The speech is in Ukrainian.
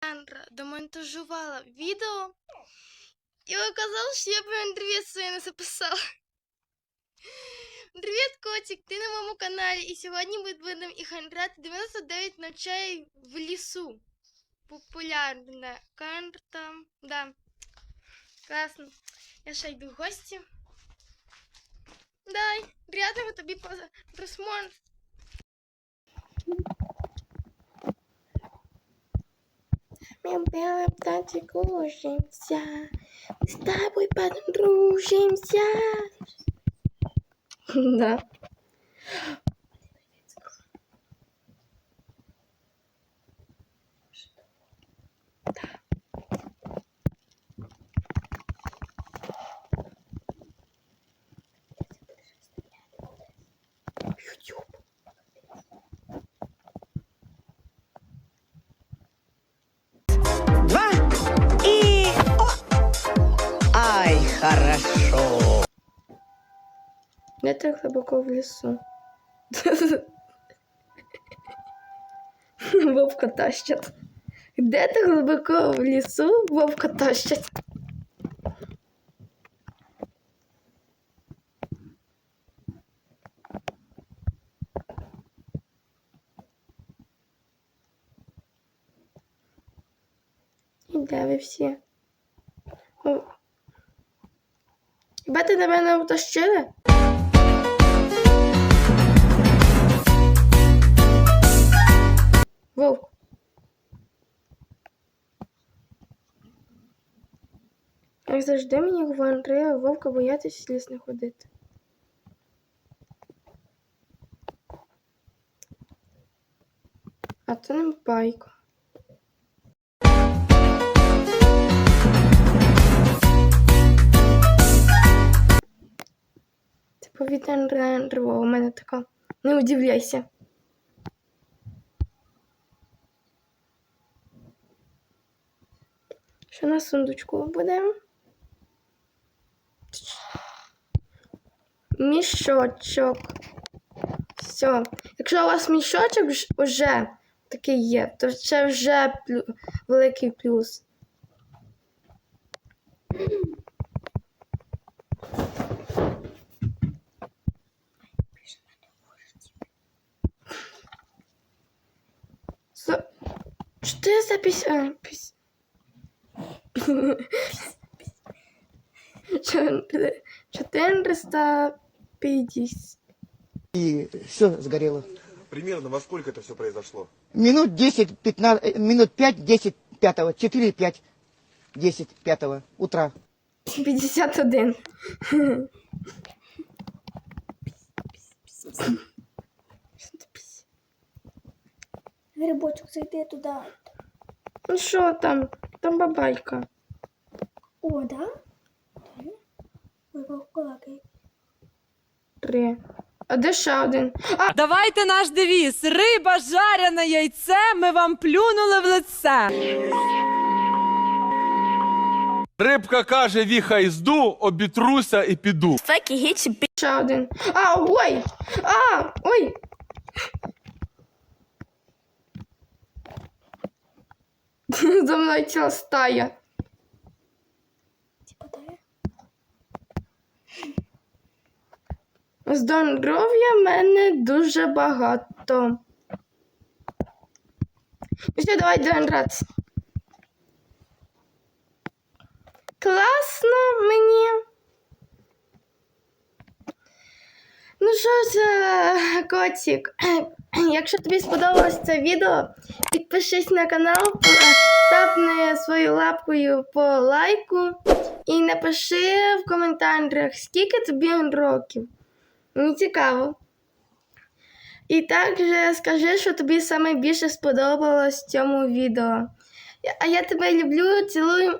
Андра домонтажувала відео і оказалось, що я би інтерв'ю своє не записала. Привіт, котик! Ти на моєму каналі, і сьогодні ми будемо і грати 99 ночей в лісу. Популярна карта. Да. Класно. Я ще йду в гості. Дай, приятного тобі пос- Мы белым танце кружимся, мы с тобой подружимся. Да. YouTube. Хорошо. Я так глибоко в лісу. Вовка тащить. Де ти глибоко в лісу вовка тащить? І де ви всі? О. Хіба ти на мене утащили? Вовк. Як завжди мені говорили вовка боятися ліс не ходити. А це не байка. Повітряна тривога у мене така. Не удивляйся. Що на сундучку буде? Мішочок. Все. Якщо у вас мішочок вже такий є, то це вже плю... великий плюс. Со... Що ти за піс... а, піс... Чотири- 450. И все сгорело. Примерно во сколько это все произошло? Минут 10, 15, э, минут 5, 10, 5, 4, 5, 10, 5 утра. 51. Грибочок, зайди туди. Ну що там? Там бабайка. О, да? Колакай. Три. А де ще один? А, Давайте наш девіз. Риба жаряне яйце, ми вам плюнули в лице. Рибка каже, віхай зду, обітруся і піду. ще один. А, ой! А, ой! За мною ціла стая. Здоров'я в мене дуже багато. Ну все, давай будемо гратися. Класно мені. Ну що ж, котик, якщо тобі сподобалось це відео, підпишись на канал, тапни свою лапкою по лайку і напиши в коментарях, скільки тобі років. Мені цікаво. І також скажи, що тобі саме більше сподобалось в цьому відео. А я тебе люблю, цілую.